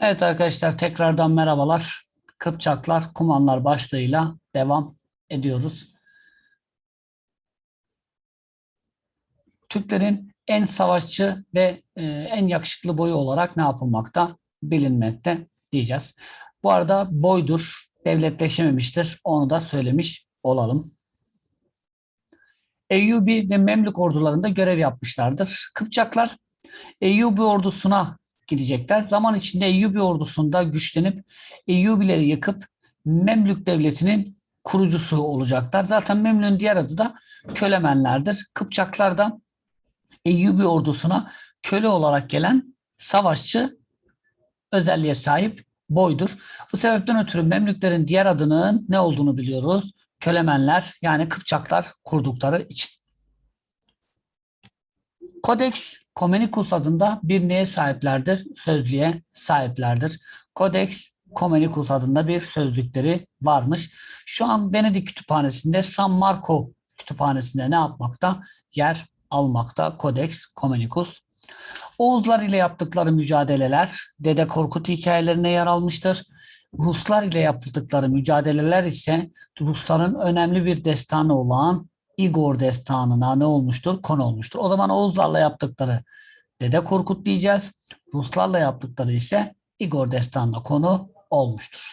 Evet arkadaşlar tekrardan merhabalar. Kıpçaklar, Kumanlar başlığıyla devam ediyoruz. Türklerin en savaşçı ve e, en yakışıklı boyu olarak ne yapılmakta? Bilinmekte diyeceğiz. Bu arada boydur, devletleşememiştir. Onu da söylemiş olalım. Eyyubi ve Memlük ordularında görev yapmışlardır. Kıpçaklar Eyyubi ordusuna gidecekler. Zaman içinde Eyyubi ordusunda güçlenip Eyyubileri yıkıp Memlük devletinin kurucusu olacaklar. Zaten Memlük'ün diğer adı da Kölemenlerdir. Kıpçaklar da Eyyubi ordusuna köle olarak gelen savaşçı özelliğe sahip boydur. Bu sebepten ötürü Memlüklerin diğer adının ne olduğunu biliyoruz. Kölemenler yani Kıpçaklar kurdukları için. Codex Comenius adında bir neye sahiplerdir? Sözlüğe sahiplerdir. Codex Comenius adında bir sözlükleri varmış. Şu an Venedik Kütüphanesi'nde San Marco Kütüphanesi'nde ne yapmakta? Yer almakta Codex Comenius. Oğuzlar ile yaptıkları mücadeleler Dede Korkut hikayelerine yer almıştır. Ruslar ile yaptıkları mücadeleler ise Rusların önemli bir destanı olan Igor destanına ne olmuştur? Konu olmuştur. O zaman Oğuzlarla yaptıkları Dede Korkut diyeceğiz. Ruslarla yaptıkları ise Igor destanına konu olmuştur.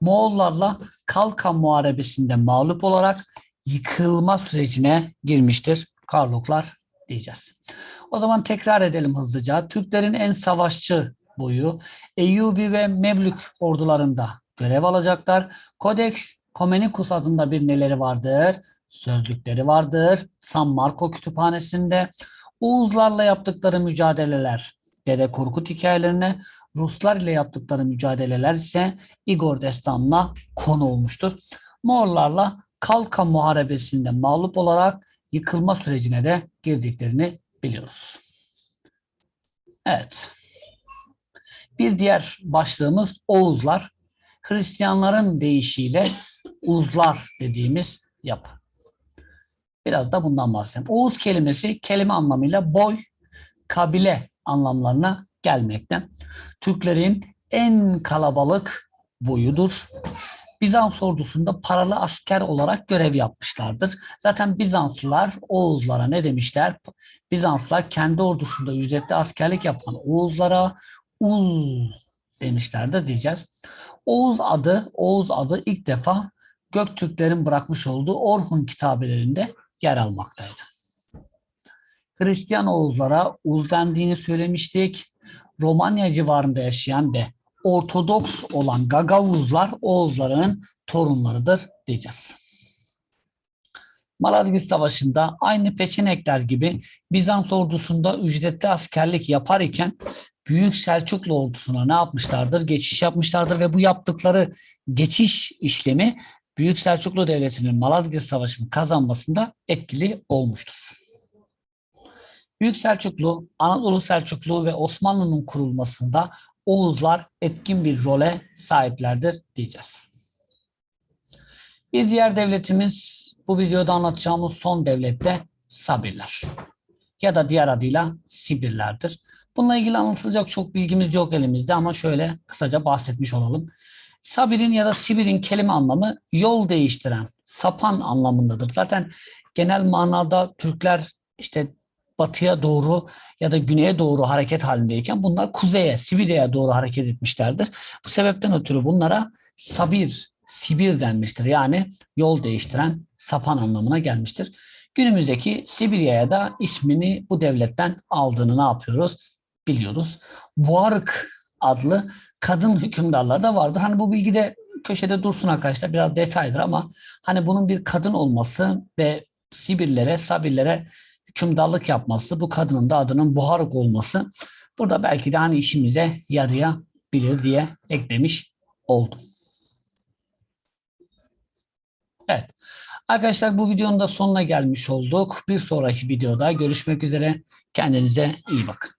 Moğollarla Kalkan Muharebesi'nde mağlup olarak yıkılma sürecine girmiştir. Karluklar diyeceğiz. O zaman tekrar edelim hızlıca. Türklerin en savaşçı boyu Eyyubi ve Memlük ordularında görev alacaklar. Codex Comenius adında bir neleri vardır? Sözlükleri vardır. San Marco Kütüphanesi'nde. Oğuzlarla yaptıkları mücadeleler Dede Korkut hikayelerine, Ruslar ile yaptıkları mücadeleler ise Igor Destanı'na konu olmuştur. Moğollarla Kalkan Muharebesi'nde mağlup olarak yıkılma sürecine de girdiklerini biliyoruz. Evet. Bir diğer başlığımız Oğuzlar. Hristiyanların deyişiyle uzlar dediğimiz yapı. Biraz da bundan bahsedeyim. Oğuz kelimesi kelime anlamıyla boy, kabile anlamlarına gelmekte. Türklerin en kalabalık boyudur. Bizans ordusunda paralı asker olarak görev yapmışlardır. Zaten Bizanslılar Oğuzlara ne demişler? Bizanslılar kendi ordusunda ücretli askerlik yapan Oğuzlara Uz demişlerdir diyeceğiz. Oğuz adı, Oğuz adı ilk defa Göktürklerin bırakmış olduğu Orhun kitabelerinde yer almaktaydı. Hristiyan Oğuzlara Uz dendiğini söylemiştik. Romanya civarında yaşayan ve Ortodoks olan Gagavuzlar Oğuzların torunlarıdır diyeceğiz. Malazgirt Savaşı'nda aynı Peçenekler gibi Bizans ordusunda ücretli askerlik yapar iken Büyük Selçuklu ordusuna ne yapmışlardır? Geçiş yapmışlardır ve bu yaptıkları geçiş işlemi Büyük Selçuklu Devleti'nin Malazgirt Savaşı'nı kazanmasında etkili olmuştur. Büyük Selçuklu, Anadolu Selçuklu ve Osmanlı'nın kurulmasında Oğuzlar etkin bir role sahiplerdir diyeceğiz. Bir diğer devletimiz bu videoda anlatacağımız son devlet de Sabirler ya da diğer adıyla Sibirlerdir. Bununla ilgili anlatılacak çok bilgimiz yok elimizde ama şöyle kısaca bahsetmiş olalım. Sabir'in ya da Sibir'in kelime anlamı yol değiştiren, sapan anlamındadır. Zaten genel manada Türkler işte batıya doğru ya da güneye doğru hareket halindeyken bunlar kuzeye, Sibirya'ya doğru hareket etmişlerdir. Bu sebepten ötürü bunlara Sabir, Sibir denmiştir. Yani yol değiştiren, sapan anlamına gelmiştir. Günümüzdeki Sibirya'ya da ismini bu devletten aldığını ne yapıyoruz? Biliyoruz. Buarık adlı kadın hükümdarlar da vardır. Hani bu bilgi de köşede dursun arkadaşlar biraz detaydır ama hani bunun bir kadın olması ve Sibirlere, Sabirlere hükümdarlık yapması, bu kadının da adının Buharık olması burada belki de hani işimize yarayabilir diye eklemiş oldum. Evet. Arkadaşlar bu videonun da sonuna gelmiş olduk. Bir sonraki videoda görüşmek üzere. Kendinize iyi bakın.